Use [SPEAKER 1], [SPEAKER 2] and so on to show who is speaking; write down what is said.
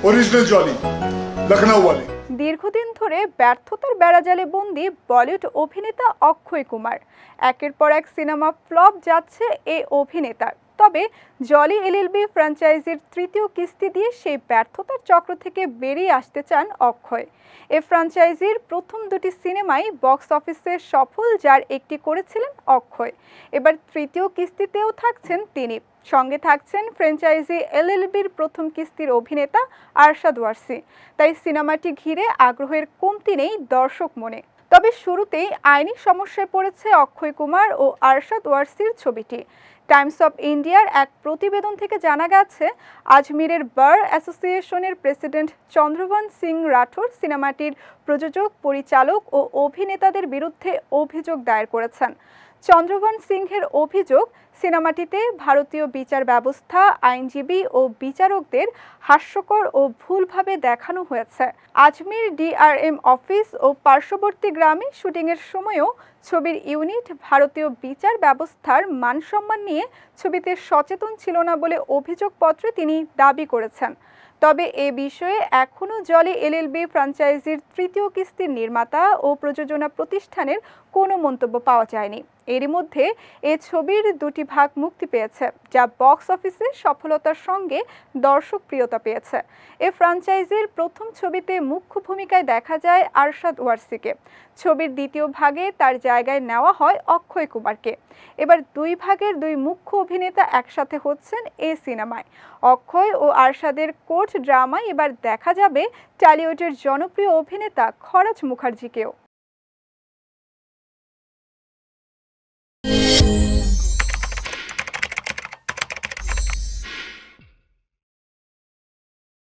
[SPEAKER 1] Original jolly Lucknow वाले
[SPEAKER 2] দীর্ঘদিন ধরে ব্যর্থতার বেড়াজালে বন্দি বলিউড অভিনেতা অক্ষয় কুমার একের পর এক সিনেমা ফ্লপ যাচ্ছে এই অভিনেতার তবে জলি এলএলবি ফ্র্যাঞ্চাইজির তৃতীয় কিস্তি দিয়ে সেই ব্যর্থতার চক্র থেকে বেরিয়ে আসতে চান অক্ষয়। এ ফ্র্যাঞ্চাইজির প্রথম দুটি সিনেমাই বক্স অফিসে সফল যার একটি করেছিলেন অক্ষয়। এবার তৃতীয় কিস্তিতেও থাকছেন তিনি। সঙ্গে থাকছেন ফ্র্যাঞ্চাইজি এলএলবির প্রথম কিস্তির অভিনেতা আরশাদ ওয়ারসি। তাই সিনেমাটি ঘিরে আগ্রহের কমতি নেই দর্শক মনে। তবে শুরুতেই আইনি সমস্যায় পড়েছে অক্ষয় কুমার ও আরশাদ ওয়ারসির ছবিটি। টাইমস অব ইন্ডিয়ার এক প্রতিবেদন থেকে জানা গেছে, আজমিরের বার অ্যাসোসিয়েশনের প্রেসিডেন্ট চন্দ্রবন সিং রাঠোর সিনেমাটির প্রযোজক, পরিচালক ও অভিনেতাদের বিরুদ্ধে অভিযোগ দায়ের করেছেন। চন্দ্রবন সিংহের অভিযোগ, সিনেমাটিতে ভারতীয় বিচার ব্যবস্থা, আইনজীবী ও বিচারকদের হাস্যকর ও ভুলভাবে দেখানো হয়েছে। আজমির ডিআরএম অফিস ও পার্শ্ববর্তী গ্রামে শুটিংয়ের সময়ও ছবির ইউনিট ভারতীয় বিচার ব্যবস্থার মানসম্মান নিয়ে ছবিতে সচেতন ছিল না বলে অভিযোগপত্রে তিনি দাবি করেছেন। তবে এ বিষয়ে এখনও জলে এলএলবি ফ্র্যাঞ্চাইজির তৃতীয় কিস্তির নির্মাতা ও প্রযোজনা প্রতিষ্ঠানের কোনো মন্তব্য পাওয়া যায়নি। এরই মধ্যে এ ছবির দুটি ভাগ মুক্তি পেয়েছে, যা বক্স অফিসে সফলতার সঙ্গে দর্শক প্রিয়তা পেয়েছে। এ ফ্র্যাঞ্চাইজির প্রথম ছবিতে মুখ্য ভূমিকায় দেখা যায় আরশাদ ওয়ারসিকে। ছবির দ্বিতীয় ভাগে তার জায়গায় নেওয়া হয় অক্ষয় কুমারকে। এবার দুই ভাগের দুই মুখ্য অভিনেতা একসাথে হচ্ছেন এ সিনেমায়। অক্ষয় ও আরশাদের কোর্ট ড্রামায় এবার দেখা যাবে টলিউডের জনপ্রিয় অভিনেতা খরাজ মুখার্জিকেও।